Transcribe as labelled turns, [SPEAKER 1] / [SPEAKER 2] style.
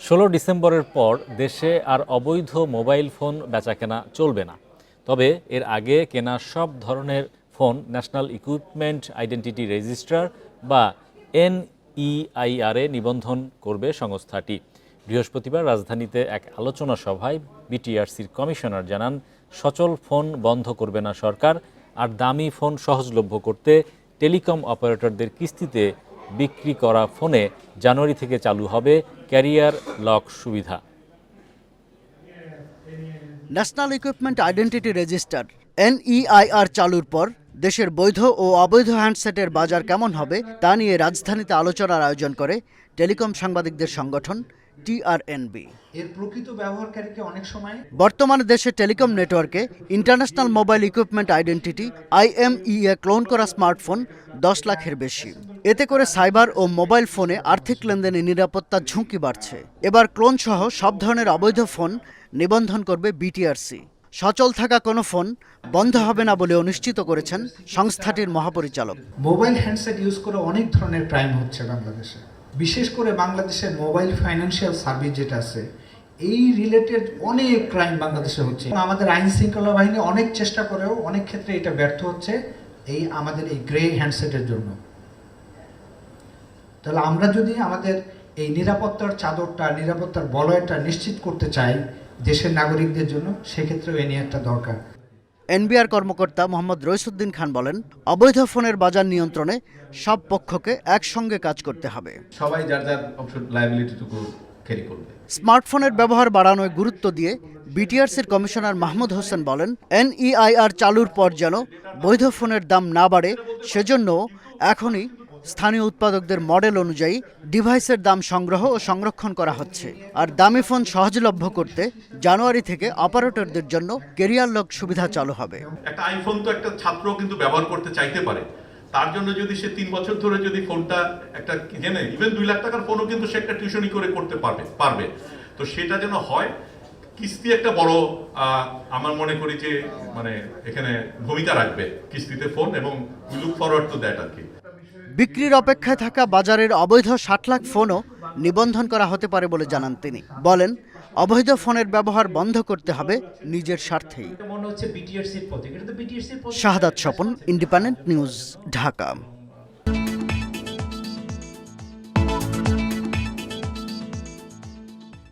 [SPEAKER 1] ষোলো ডিসেম্বরের পর দেশে আর অবৈধ মোবাইল ফোন বেচাকেনা চলবে না। তবে এর আগে কেনা সব ধরনের phone, national equipment identity registrar বা এনইআইআরে নিবন্ধন করবে সংস্থাটি। বৃহস্পতিবার রাজধানীতে এক আলোচনা সভায় বিটিআরসির কমিশনার জানান, সচল ফোন বন্ধ করবে না সরকার, আর দামি ফোন সহজলভ্য করতে টেলিকম অপারেটরদের কিস্তিতে বিক্রি করা ফোনে জানুয়ারি থেকে চালু হবে ক্যারিয়ার লক সুবিধা।
[SPEAKER 2] National equipment identity register, NEIR চালুর পর দেশের বৈধ ও অবৈধ হ্যান্ডসেটের বাজার কেমন হবে তা নিয়ে রাজধানীতে আলোচনার আয়োজন করে টেলিকম সাংবাদিকদের সংগঠন টিআরএনবি।
[SPEAKER 3] এর প্রকৃত ব্যবহারকারীকে অনেক সময়
[SPEAKER 2] বর্তমানে দেশে টেলিকম নেটওয়ার্কে international mobile equipment identity IMEI clone করা স্মার্টফোন দশ লাখের বেশি। এতে করে সাইবার ও মোবাইল ফোনে আর্থিক লেনদেনে নিরাপত্তার ঝুঁকি বাড়ছে। এবার ক্লোন সহ সব ধরনের অবৈধ ফোন নিবন্ধন করবে বিটিআরসি। সচল থাকা কোনো ফোন বন্ধ হবে না বলেও নিশ্চিত করেছেন সংস্থাটির মহাপরিচালক।
[SPEAKER 3] মোবাইল হ্যান্ডসেট ইউজ করে অনেক ধরনের ক্রাইম হচ্ছে বাংলাদেশে। বিশেষ করে বাংলাদেশের মোবাইল ফাইন্যান্সিয়াল সার্ভিস যেটা আছে, এই রিলেটেড অনেক ক্রাইম বাংলাদেশে হচ্ছে। আমাদের আইন শৃঙ্খলা বাহিনী অনেক চেষ্টা করেও অনেক ক্ষেত্রে এটা ব্যর্থ হচ্ছে এই আমাদের এই গ্রে হ্যান্ডসেটের জন্য। তাহলে আমরা যদি আমাদের এই নিরাপত্তার চাদরটা, নিরাপত্তার বলয়টা নিশ্চিত করতে চাই দেশের নাগরিকদের জন্য, সেক্ষেত্রেও এ নিয়ে একটা দরকার।
[SPEAKER 2] এনবিআর কর্মকর্তা মোহাম্মদ রইসুদ্দিন খান বলেন অবৈধ ফোনের বাজার নিয়ন্ত্রণে সব পক্ষকে একসঙ্গে কাজ করতে হবে।
[SPEAKER 4] সবাই যার যার লাইবিলিটিটুকু ক্যারি করবে।
[SPEAKER 2] স্মার্টফোনের ব্যবহার বাড়ানোয় গুরুত্ব দিয়ে বিটিআরসির কমিশনার মাহমুদ হোসেন বলেন এনইআইআর চালুর পর যেন বৈধ ফোনের দাম না বাড়ে সেজন্য এখনই স্থানীয় উৎপাদকদের মডেল অনুযায়ী ডিভাইসের দাম সংগ্রহ ও সংরক্ষণ করা হচ্ছে। আর দামি ফোন সহজলভ্য করতে জানুয়ারি থেকে অপারেটরদের জন্য কেরিয়ার লক সুবিধা চালু হবে।
[SPEAKER 5] একটা আইফোন তো একটা ছাত্র কিন্তু ব্যবহার করতে চাইতে পারে। তার জন্য যদি সে তিন বছর ধরে যদি ফোনটা একটা জেনে ইভেন দুই লাখ টাকার ফোনও কিন্তু সে একটা টিউশনি করে করতে পারবে পারবে। তো সেটা যেন হয়, কিস্তি একটা বড় আমার মনে করি যে মানে এখানে ভূমিকা রাখবে কিস্তিতে ফোন এবং লুক ফরওয়ার্ড টু দ্যাট আর কি।
[SPEAKER 2] বিক্রির অপেক্ষায় থাকা বাজারের অবৈধ ষাট লাখ ফোনও নিবন্ধন করা হতে পারে বলে জানান তিনি। বলেন অবৈধ ফোনের ব্যবহার বন্ধ করতে হবে নিজের স্বার্থেই। Shahadat Swapan independent news Dhaka.